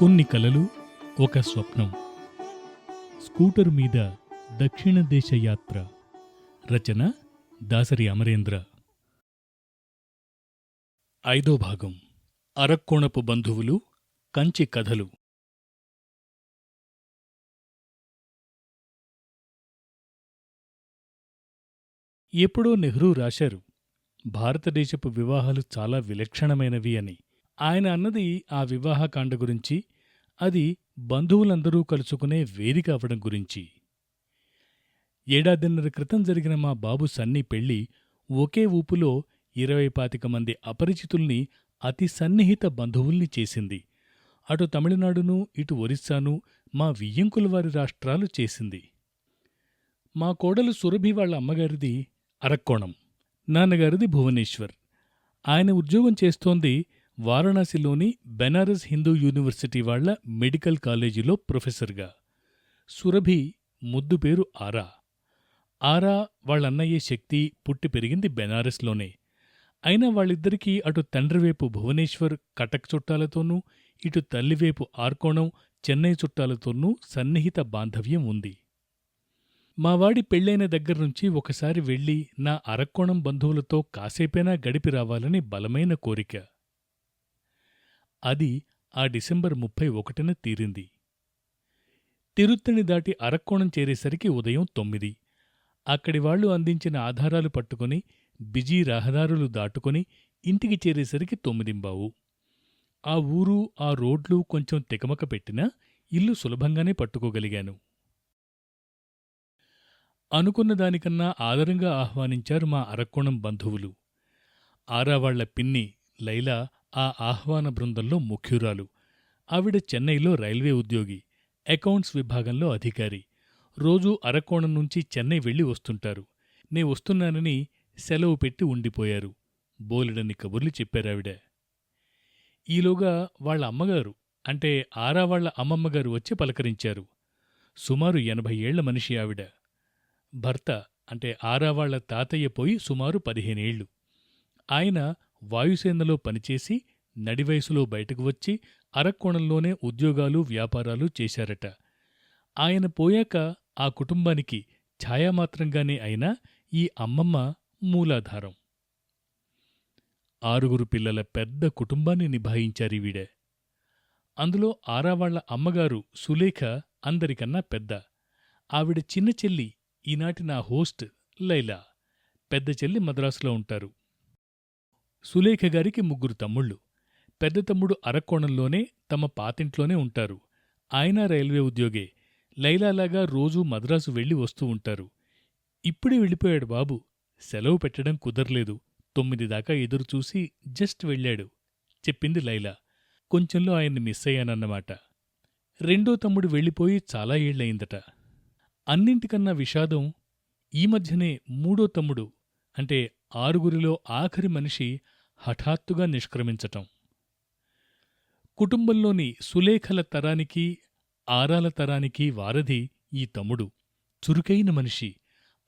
కొన్ని కలలు ఒక స్వప్నం. స్కూటర్ మీద దక్షిణ దేశ యాత్ర రచన దాసరి అమరేంద్ర. ఐదో భాగం. అరక్కోణపు బంధువులు కంచి కథలు. ఎప్పుడో నెహ్రూ రాశారు భారతదేశపు వివాహాలు చాలా విలక్షణమైనవి అని. ఆయన అన్నది ఆ వివాహకాండ గురించి అది బంధువులందరూ కలుసుకునే వేదిక అవడం గురించి. ఏడాదిన్నర క్రితం జరిగిన మా బాబు సన్నీ పెళ్ళి ఒకే ఊపులో ఇరవై పాతిక మంది అపరిచితుల్ని అతి సన్నిహిత బంధువుల్ని చేసింది. అటు తమిళనాడును ఇటు ఒరిస్సాను మా వియ్యంకుల వారి రాష్ట్రాలు చేసింది. మా కోడలు సురభి వాళ్ళ అమ్మగారిది అరక్కోణం నాన్నగారిది భువనేశ్వర్. ఆయన ఉద్యోగం చేస్తోంది వారణాసిలోని బెనారస్ హిందూ యూనివర్సిటీ వాళ్ళ మెడికల్ కాలేజీలో ప్రొఫెసర్గా. సురభి ముద్దు పేరు ఆరా. ఆరా వాళ్ళన్నయ్య శక్తి పుట్టి పెరిగింది బెనారస్లోనే. అయినా వాళ్ళిద్దరికీ అటు తండ్రివైపు భువనేశ్వర్ కటక్ చుట్టాలతోనూ ఇటు తల్లివైపు ఆర్కోణం చెన్నై చుట్టాలతోనూ సన్నిహిత బాంధవ్యం ఉంది. మావాడి పెళ్ళైన దగ్గర్నుంచి ఒకసారి వెళ్ళి నా అరక్కోణం బంధువులతో కాసేపైనా గడిపి రావాలని బలమైన కోరిక. అది ఆ డిసెంబర్ ముప్పై ఒకటిన తీరింది. తిరుత్తిని దాటి అరక్కోణం చేరేసరికి ఉదయం తొమ్మిది. అక్కడి వాళ్ళు అందించిన ఆధారాలు పట్టుకుని బిజీ రహదారులు దాటుకుని ఇంటికి చేరేసరికి తొమ్మిదింబావు. ఆ ఊరు ఆ రోడ్లు కొంచెం తికమక పెట్టినా ఇల్లు సులభంగానే పట్టుకోగలిగాను. అనుకున్న దానికన్నా ఆదరంగా ఆహ్వానించారు మా అరక్కోణం బంధువులు. ఆరావాళ్ళ పిన్ని లైలా ఆ ఆహ్వాన బృందంలో ముఖ్యురాలు. ఆవిడ చెన్నైలో రైల్వే ఉద్యోగి అకౌంట్స్ విభాగంలో అధికారి. రోజూ అరకోణం నుంచి చెన్నై వెళ్ళి వస్తుంటారు. నే వస్తున్నానని సెలవు పెట్టి ఉండిపోయారు. బోలెడన్ని కబుర్లు చెప్పారావిడ. ఈలోగా వాళ్ళ అమ్మగారు అంటే ఆరా వాళ్ళ అమ్మమ్మగారు వచ్చి పలకరించారు. సుమారు ఎనభై ఏళ్ళ మనిషి ఆవిడ. భర్త అంటే ఆరావాళ్ళ తాతయ్య పోయి సుమారు పదిహేనేళ్ళు. ఆయన వాయుసేనలో పనిచేసి నడివయసులో బయటకు వచ్చి అరక్కోణంలోనే ఉద్యోగాలు వ్యాపారాలు చేశారట. ఆయన పోయాక ఆ కుటుంబానికి ఛాయామాత్రంగానే అయినా ఈ అమ్మమ్మ మూలాధారం. ఆరుగురు పిల్లల పెద్ద కుటుంబాన్ని నిభాయించారీవిడే అందులో ఆరావాళ్ళ అమ్మగారు సులేఖ అందరికన్నా పెద్ద. ఆవిడ చిన్న చెల్లి ఈనాటి నా హోస్ట్ లైలా. పెద్ద చెల్లి మద్రాసులో ఉంటారు. సులేఖ గారికి ముగ్గురు తమ్ముళ్ళు. పెద్ద తమ్ముడు అరక్కోణంలోనే తమ పాతింట్లోనే ఉంటారు. ఆయన రైల్వే ఉద్యోగే. లైలాలాగా రోజూ మద్రాసు వెళ్ళి వస్తూ ఉంటారు. ఇప్పుడే వెళ్ళిపోయాడు బాబు. సెలవు పెట్టడం కుదరలేదు. తొమ్మిది దాకా ఎదురుచూసి జస్ట్ వెళ్ళాడు. చెప్పింది లైలా. కొంచెంలో ఆయన్ని మిస్ అయ్యానన్నమాట. రెండో తమ్ముడు వెళ్ళిపోయి చాలా ఏళ్ళయిందట అన్నింటికన్నా విషాదం ఈ మధ్యనే మూడో తమ్ముడు అంటే ఆరుగురిలో ఆఖరి మనిషి హఠాత్తుగా నిష్క్రమించటం. కుటుంబంలోని సులేఖల తరానికి ఆరాల తరానికి వారధి ఈ తమ్ముడు. చురుకైన మనిషి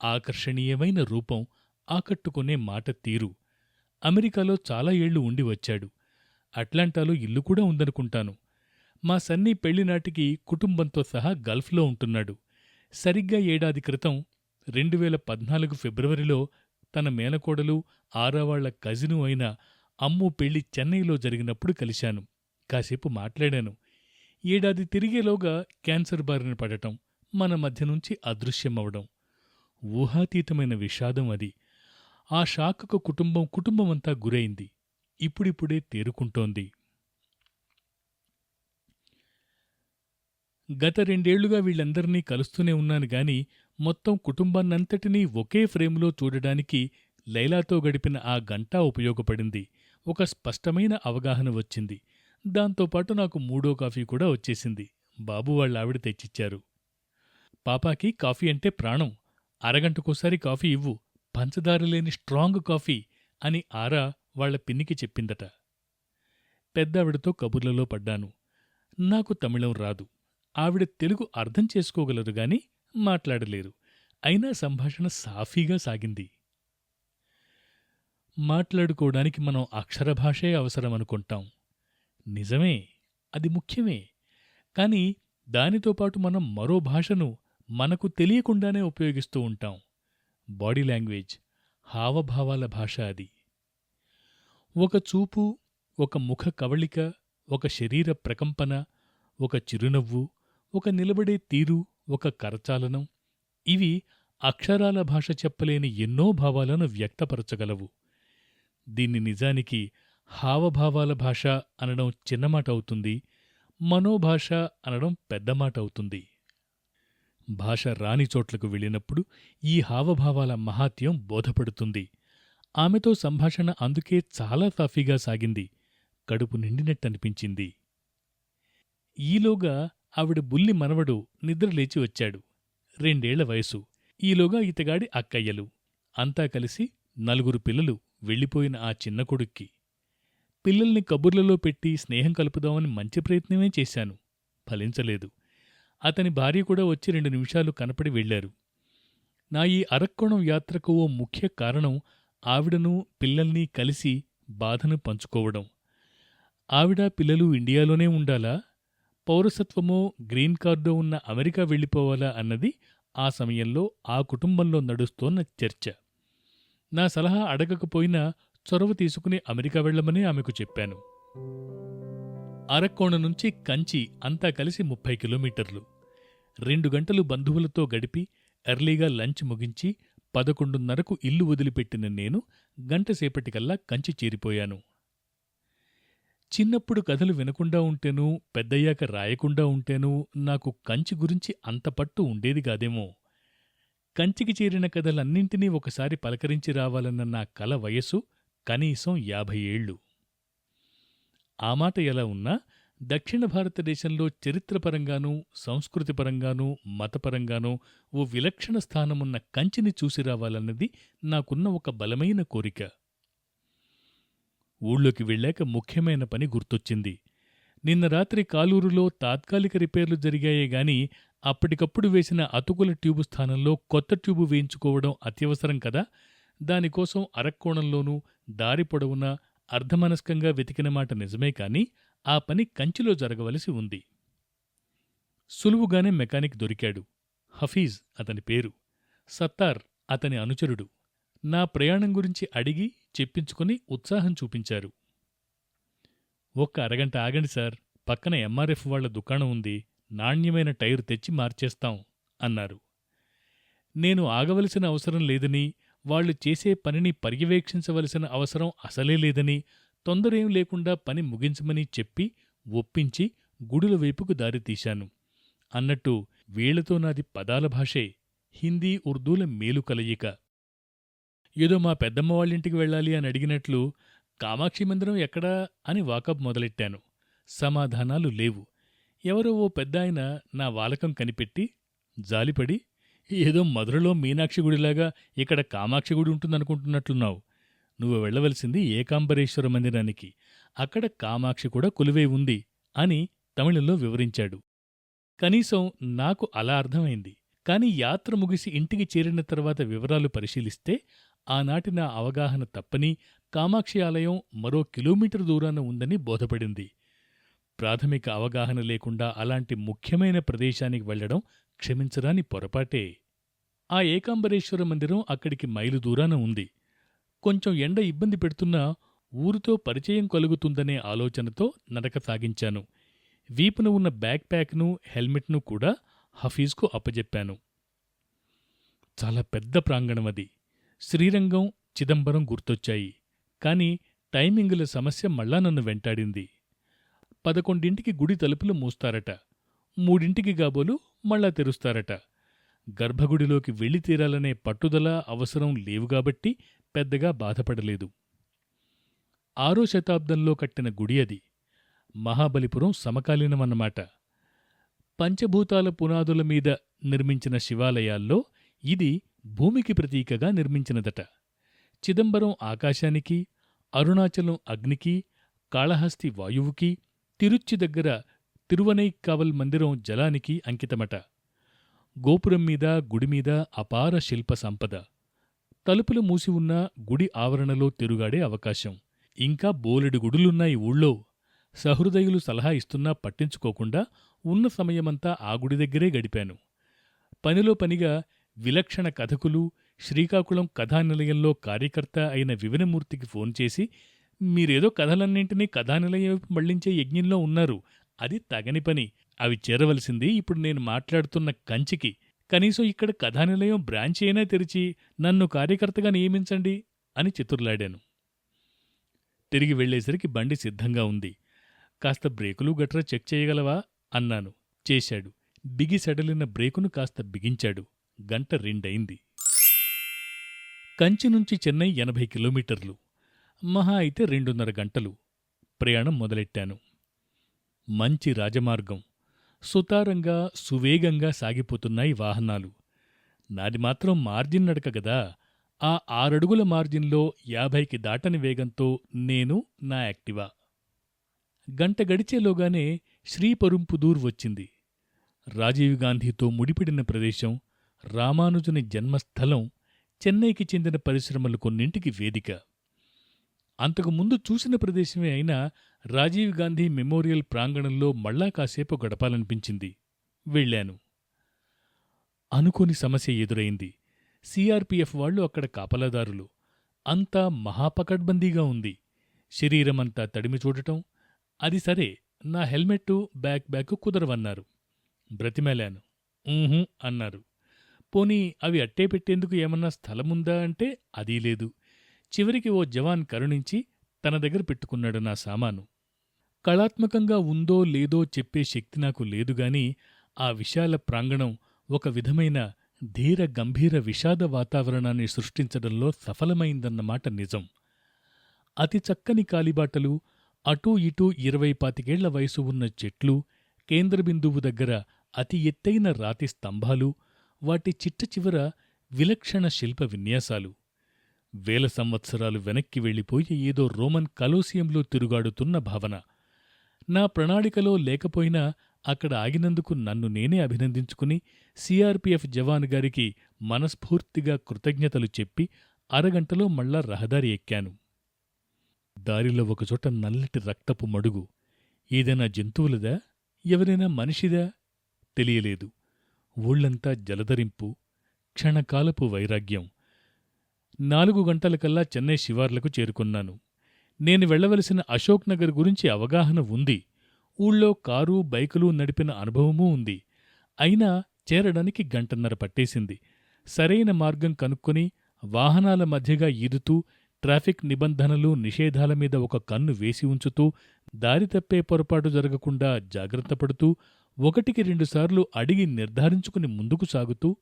ఆకర్షణీయమైన రూపం ఆకట్టుకునే మాట తీరు. అమెరికాలో చాలా ఏళ్ళు ఉండి వచ్చాడు. అట్లాంటాలో ఇల్లు కూడా ఉందనుకుంటాను. మా సన్నీ పెళ్ళినాటికి కుటుంబంతో సహా గల్ఫ్లో ఉంటున్నాడు. సరిగ్గా ఏడాది క్రితం రెండు వేల పద్నాలుగు ఫిబ్రవరిలో తన మేనకోడలు ఆరావాళ్ళ కజిను అయిన అమ్ము పెళ్ళి చెన్నైలో జరిగినప్పుడు కలిశాను. కాసేపు మాట్లాడాను. ఏడాది తిరిగేలోగా క్యాన్సర్ బారిన పడటం మన మధ్య నుంచి అదృశ్యమవడం. ఊహాతీతమైన విషాదం అది. ఆ షాక్కు కుటుంబం కుటుంబమంతా గురైంది. ఇప్పుడిప్పుడే తేరుకుంటోంది. గత రెండేళ్ళుగా వీళ్ళందరినీ కలుస్తూనే ఉన్నాను గాని మొత్తం కుటుంబాన్నంతటినీ ఒకే ఫ్రేమ్లో చూడడానికి లైలాతో గడిపిన ఆ గంట ఉపయోగపడింది. ఒక స్పష్టమైన అవగాహన వచ్చింది. దాంతోపాటు నాకు మూడో కాఫీ కూడా వచ్చేసింది. బాబు వాళ్ళ ఆవిడ తెచ్చిచ్చారు. పాపాకి కాఫీ అంటే ప్రాణం. అరగంటకోసారి కాఫీ ఇవ్వు. పంచదార లేని స్ట్రాంగ్ కాఫీ అని ఆరా వాళ్ళ పిన్నికి చెప్పిందట. పెద్దావిడతో కబుర్లలో పడ్డాను. నాకు తమిళం రాదు. ఆవిడ తెలుగు అర్థం చేసుకోగలరు గాని మాట్లాడలేరు. అయినా సంభాషణ సాఫీగా సాగింది. మాట్లాడుకోవడానికి మనం అక్షరభాషే అవసరమనుకుంటాం నిజమే అది ముఖ్యమే. కాని దానితో పాటు మనం మరో భాషను మనకు తెలియకుండానే ఉపయోగిస్తూ ఉంటాం. బాడీ లాంగ్వేజ్ హావభావాల భాష అది. ఒక చూపు ఒక ముఖ కవళిక ఒక శరీర ప్రకంపన ఒక చిరునవ్వు ఒక నిలబడే తీరు ఒక కరచాలనం. ఇవి అక్షరాల భాష చెప్పలేని ఎన్నో భావాలను వ్యక్తపరచగలవు. దీన్ని నిజానికి హావభావాల భాష అనడం చిన్నమాట అవుతుంది. మనోభాష అనడం పెద్దమాట అవుతుంది. భాష రాని చోట్లకు వెళ్ళినప్పుడు ఈ హావభావాల మహాత్యం బోధపడుతుంది. ఆమెతో సంభాషణ అందుకే చాలా సాఫీగా సాగింది. కడుపు నిండినట్టనిపించింది. ఈలోగా ఆవిడ బుల్లి మనవడు నిద్రలేచి వచ్చాడు. రెండేళ్ళ వయసు. ఈలోగా ఇతగాడి అక్కయ్యలు. అంతా కలిసి నలుగురు పిల్లలు వెళ్ళిపోయిన ఆ చిన్న కొడుక్కి. పిల్లల్ని కబుర్లలో పెట్టి స్నేహం కలుపుదామని మంచి ప్రయత్నమే చేశాను. ఫలించలేదు. అతని భార్య కూడా వచ్చి రెండు నిమిషాలు కనపడి వెళ్ళారు నా ఈ అరక్కోణం యాత్రకు ఓ ముఖ్య కారణం ఆవిడను పిల్లల్ని కలిసి బాధను పంచుకోవడం. ఆవిడ పిల్లలు ఇండియాలోనే ఉండాలా? పౌరసత్వమో గ్రీన్ కార్డో ఉన్న అమెరికా వెళ్ళిపోవాలా అన్నది ఆ సమయంలో ఆ కుటుంబంలో నడుస్తోన్న చర్చ. నా సలహా అడగకపోయినా చొరవ తీసుకుని అమెరికా వెళ్ళమని ఆమెకు చెప్పాను. అరక్కోణ నుంచి కంచి అంతా కలిసి ముప్పై కిలోమీటర్లు. రెండు గంటలు బంధువులతో గడిపి ఎర్లీగా లంచ్ ముగించి పదకొండున్నరకు ఇల్లు వదిలిపెట్టిన నేను గంటసేపటికల్లా కంచి చేరిపోయాను. చిన్నప్పుడు కథలు వినకుండా ఉంటేనూ పెద్దయ్యాక రాయకుండా ఉంటేనూ నాకు కంచి గురించి అంత పట్టు ఉండేది కాదేమో. కంచికి చేరిన కథలన్నింటినీ ఒకసారి పలకరించి రావాలన్న నా కల వయస్సు కనీసం యాభై ఏళ్ళు. ఆ మాట ఎలా ఉన్నా దక్షిణ భారతదేశంలో చరిత్రపరంగానూ సంస్కృతిపరంగానూ మతపరంగానూ ఓ విలక్షణ స్థానమున్న కంచిని చూసి రావాలన్నది నాకున్న ఒక బలమైన కోరిక. ఊళ్ళోకి వెళ్ళాక ముఖ్యమైన పని గుర్తొచ్చింది. నిన్న రాత్రి కాలూరులో తాత్కాలిక రిపేర్లు జరిగాయే గాని అప్పటికప్పుడు వేసిన అతుకుల ట్యూబు స్థానంలో కొత్త ట్యూబు వేయించుకోవడం అత్యవసరం కదా? దానికోసం అరక్కోణంలోనూ దారి పొడవునా అర్ధమనస్కంగా వెతికిన మాట నిజమే కాని ఆ పని కంచిలో జరగవలసి ఉంది. సులువుగానే మెకానిక్ దొరికాడు. హఫీజ్ అతని పేరు. సత్తార్ అతని అనుచరుడు. నా ప్రయాణం గురించి అడిగి చెప్పించుకుని ఉత్సాహం చూపించారు. ఒక్క అరగంట ఆగండి సార్. పక్కన ఎంఆర్ఎఫ్ వాళ్ళ దుకాణం ఉంది. నాణ్యమైన టైరు తెచ్చి మార్చేస్తాం అన్నారు. నేను ఆగవలసిన అవసరం లేదని వాళ్ళు చేసే పనిని పర్యవేక్షించవలసిన అవసరం అసలే లేదని తొందరేం లేకుండా పని ముగించమని చెప్పి ఒప్పించి గుడుల వైపుకు దారితీశాను అన్నట్టు వీళ్ళతో నాది పదాల భాషే. హిందీ ఉర్దూల మేలు కలయిక. ఏదో మా పెద్దమ్మ వాళ్ళింటికి వెళ్ళాలి అని అడిగినట్లు కామాక్షి మందిరం ఎక్కడా అని వాకప్ మొదలెట్టాను. సమాధానాలు లేవు. ఎవరో ఓ పెద్దాయన నా వాలకం కనిపెట్టి జాలిపడి ఏదో మధురలో మీనాక్షి గుడిలాగా ఇక్కడ కామాక్షి గుడి ఉంటుందనుకుంటున్నట్లున్నావు. నువ్వు వెళ్ళవలసింది ఏకాంబరేశ్వర మందిరానికి. అక్కడ కామాక్షి కూడా కొలువై ఉంది అని తమిళంలో వివరించాడు. కనీసం నాకు అలా అర్థమైంది. కాని యాత్ర ముగిసి ఇంటికి చేరిన తర్వాత వివరాలు పరిశీలిస్తే ఆనాటి నా అవగాహన తప్పని కామాక్షి ఆలయం మరో కిలోమీటర్ దూరాన ఉందని బోధపడింది. ప్రాథమిక అవగాహన లేకుండా అలాంటి ముఖ్యమైన ప్రదేశానికి వెళ్ళడం క్షమించరాని పొరపాటే. ఆ ఏకాంబరేశ్వర మందిరం అక్కడికి మైలు దూరాన ఉంది. కొంచెం ఎండ ఇబ్బంది పెడుతున్నా ఊరితో పరిచయం కలుగుతుందనే ఆలోచనతో నడక సాగించాను. వీపున ఉన్న బ్యాక్ ప్యాక్ను హెల్మెట్ను కూడా హఫీజ్కు అప్పజెప్పాను. చాలా పెద్ద ప్రాంగణం అది. శ్రీరంగం చిదంబరం గుర్తొచ్చాయి. కాని టైమింగుల సమస్య మళ్ళా నన్ను వెంటాడింది. పదకొండింటికి గుడి తలుపులు మూస్తారట. మూడింటికి గాబోలు మళ్ళా తెరుస్తారట. గర్భగుడిలోకి వెళ్ళి తీరాలనే పట్టుదల అవసరం లేవుగాబట్టి పెద్దగా బాధపడలేదు. ఆరో శతాబ్దంలో కట్టిన గుడి అది. మహాబలిపురం సమకాలీనమన్నమాట. పంచభూతాల పునాదుల మీద నిర్మించిన శివాలయాల్లో ఇది భూమికి ప్రతీకగా నిర్మించినదట. చిదంబరం ఆకాశానికి అరుణాచలం అగ్నికి కాళహస్తి వాయువుకి తిరుచ్చి దగ్గర తిరువనైక్కావల్ మందిరం జలానికి అంకితమట. గోపురం మీద గుడిమీద అపార శిల్ప సంపద. తలుపులు మూసి ఉన్న గుడి ఆవరణలో తిరుగాడే అవకాశం. ఇంకా బోలెడు గుడులున్నాయి ఊళ్ళో. సహృదయులు సలహా ఇస్తున్నా పట్టించుకోకుండా ఉన్న సమయమంతా ఆ గుడి దగ్గరే గడిపాను. పనిలో పనిగా విలక్షణ కథకులు శ్రీకాకుళం కథానిలయంలో కార్యకర్త అయిన వివనమూర్తికి ఫోన్ చేసి మీరేదో కథలన్నింటినీ కథానిలయం మళ్ళించే యజ్ఞంలో ఉన్నారు. అది తగని పని. అవి చేరవలసింది ఇప్పుడు నేను మాట్లాడుతున్న కంచికి. కనీసం ఇక్కడ కథానిలయం బ్రాంచ్ అయినా తెరిచి నన్ను కార్యకర్తగా నియమించండి అని చితుర్లాడాను. తిరిగి వెళ్ళేసరికి బండి సిద్ధంగా ఉంది. కాస్త బ్రేకులు గట్రా చెక్ చేయగలవా? అన్నాను. చేశాడు. బిగి సడలిన బ్రేకును కాస్త బిగించాడు. గంట రెండయింది. కంచి నుంచి చెన్నై ఎనభై కిలోమీటర్లు. మహా అయితే రెండున్నర గంటలు. ప్రయాణం మొదలెట్టాను. మంచి రాజమార్గం. సుతారంగా సువేగంగా సాగిపోతున్నాయి వాహనాలు. నాది మాత్రం మార్జిన్ నడక గదా. ఆ ఆరడుగుల మార్జిన్లో యాభైకి దాటని వేగంతో నేను నా యాక్టివా. గంట గడిచేలోగానే శ్రీపరుంపుదూర్ వచ్చింది. రాజీవ్ గాంధీతో ముడిపడిన ప్రదేశం రామానుజుని జన్మస్థలం చెన్నైకి చెందిన పరిశ్రమలు కొన్నింటికి వేదిక. అంతకు ముందు చూసిన ప్రదేశమే అయినా రాజీవ్ గాంధీ మెమోరియల్ ప్రాంగణంలో మళ్ళా కాసేపు గడపాలనిపించింది. వెళ్ళాను. అనుకోని సమస్య ఎదురైంది. సిఆర్పిఎఫ్ వాళ్ళు అక్కడ కాపలాదారులు. అంతా మహాపకడ్బందీగా ఉంది. శరీరమంతా తడిమి చూడటం. అది సరే నా హెల్మెట్టు బ్యాక్ బ్యాక్ కుదరవన్నారు. బ్రతిమేలాను. ఊహూ అన్నారు. పోనీ అవి అట్టే పెట్టేందుకు ఏమన్నా స్థలముందా అంటే అదీ లేదు. చివరికి ఓ జవాన్ కరుణించి తన దగ్గర పెట్టుకున్నాడు నా సామాను. కళాత్మకంగా ఉందో లేదో చెప్పే శక్తి నాకు లేదుగాని ఆ విశాల ప్రాంగణం ఒక విధమైన ధీర గంభీర విషాద వాతావరణాన్ని సృష్టించడంలో సఫలమైందన్నమాట నిజం. అతి చక్కని కాలిబాటలు అటూ ఇటూ ఇరవై పాతికేళ్ళ వయసు ఉన్న చెట్లు కేంద్రబిందువు దగ్గర అతి ఎత్తైన రాతి స్తంభాలు వాటి చిట్ట చివర విలక్షణ శిల్ప విన్యాసాలు. వేల సంవత్సరాలు వెనక్కి వెళ్ళిపోయి ఏదో రోమన్ కలోసియంలో తిరుగాడుతున్న భావన. నా ప్రణాళికలో లేకపోయినా అక్కడ ఆగినందుకు నన్ను నేనే అభినందించుకుని సిఆర్పిఎఫ్ జవాన్ గారికి మనస్ఫూర్తిగా కృతజ్ఞతలు చెప్పి అరగంటలో మళ్ళా రహదారి ఎక్కాను. దారిలో ఒకచోట నల్లటి రక్తపు మడుగు. ఏదైనా జంతువులదా? ఎవరైనా మనిషిదా? తెలియలేదు. ఊళ్ళంతా జలధరింపు క్షణకాలపు వైరాగ్యం. నాలుగు గంటలకల్లా చెన్నై శివార్లకు చేరుకున్నాను. నేను వెళ్ళవలసిన అశోక్ నగర్ గురించి అవగాహన ఉంది. ఊళ్ళో కారు బైకులు నడిపిన అనుభవమూ ఉంది. అయినా చేరడానికి గంటన్నర పట్టేసింది. సరైన మార్గం కనుక్కొని వాహనాల మధ్యగా ఈదుతూ ట్రాఫిక్ నిబంధనలు నిషేధాల మీద ఒక కన్ను వేసి ఉంచుతూ దారి తప్పే పొరపాటు జరగకుండా జాగ్రత్త పడుతూ ఒకటికి రెండుసార్లు అడిగి నిర్ధారించుకుని ముందుకు సాగుతూ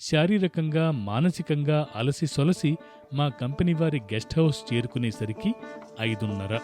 శారీరకంగా మానసికంగా అలసి సొలసి మా కంపెనీ వారి గెస్ట్ హౌస్ చేరుకునేసరికి ఐదున్నర.